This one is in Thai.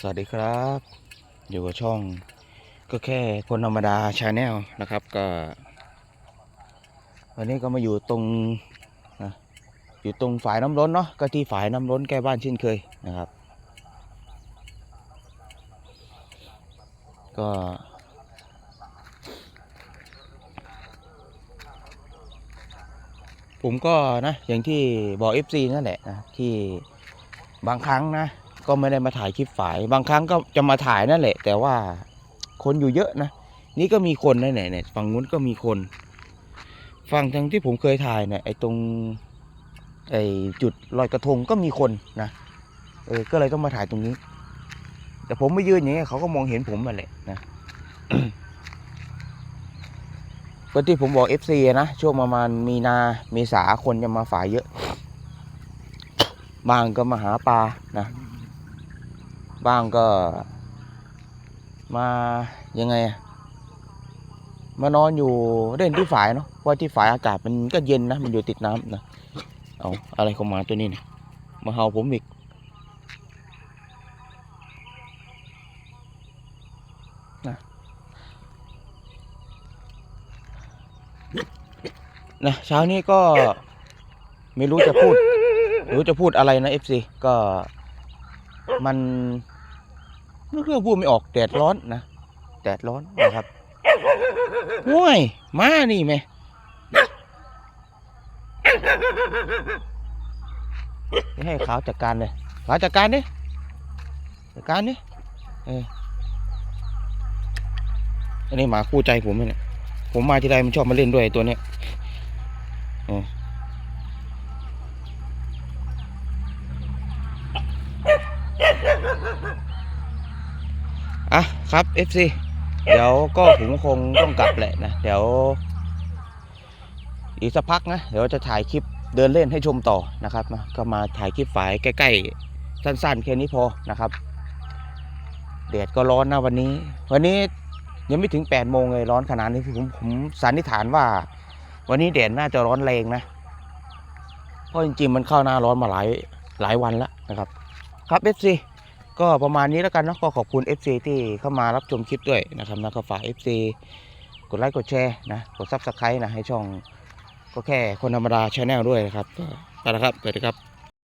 สวัสดีครับ อยู่กับช่องก็แค่คนธรรมดาชาแนลนะครับก็ วันนี้ก็มาอยู่ตรงนะอยู่ตรงฝายน้ำล้นเนาะก็ที่ฝายน้ำล้นใกล้บ้านเช่นเคยนะครับ ก็ผมก็นะอย่างที่บอก FC นั่นแหละนะที่บางครั้งนะ ก็ไม่ได้มาถ่ายคลิปฝาย บางครั้งก็จะมาถ่ายนั่นแหละ แต่ว่าคนอยู่เยอะนะ นี่ก็มีคนนะเนี่ยเนี่ยฝั่งนู้นก็มีคน ฝั่งทางที่ผมเคยถ่ายเนี่ยไอ้ตรงไอ้จุดลอยกระทงก็มีคนนะเออ ก็เลยต้องมาถ่ายตรงนี้ แต่ผมไม่ยืนอย่างเงี้ยเขาก็มองเห็นผมมาแหละนะก็ที่ผมบอก FC อะนะช่วงประมาณมีนาเมษาคนจะมาฝ่ายเยอะ บางก็มาหาปลานะ บ้างก็ มายังไง มานอนอยู่เล่นที่ฝายเนาะเพราะที่ฝายอากาศมันก็เย็นนะ มันอยู่ติดน้ำนะเอาอะไรเข้ามาตัวนี้เนี่ยมาเห่าผมอีกนะนะเช้านี้ก็ไม่รู้จะพูด รู้จะพูดอะไรนะ FC ก็มัน นึกเรื่องพูดไม่ออกแดดร้อนนะแดดร้อนนะครับห้วยมานี่ไหมให้ขาวจัดการเลยขาวจัดการดิจัดการดิเอออันนี้หมาคู่ใจผมเนี่ยผมมาที่ไรมันชอบมาเล่นด้วยตัวเนี้ยอออะ ครับ FC เดี๋ยวก็ผมคงต้องกลับแหละนะ เดี๋ยว อีกสักพักนะ เดี๋ยวจะถ่ายคลิปเดินเล่นให้ชมต่อนะครับนะก็มาถ่ายคลิปฝายใกล้ๆ สั้นๆแค่นี้พอนะครับแดดก็ร้อนนะวันนี้ วันนี้ยังไม่ถึง8โมงเลยร้อนขนาดนี้ผมผมสันนิษฐานว่า วันนี้แดดน่าจะร้อนแรงนะ เพราะจริงๆมันเข้าหน้าร้อนมาหลายหลายวันแล้วนะครับ ครับ FC ก็ประมาณนี้แล้วกันเนาะก็ขอบคุณ FC ที่เข้ามารับชมคลิปด้วยนะครับนะก็ฝาก FC กดไลค์กดแชร์นะกดซับสไครต์นะให้ช่องก็แค่คนธรรมดาชาแนลด้วยนะครับก็ไปแล้วครับสวัสดีครับ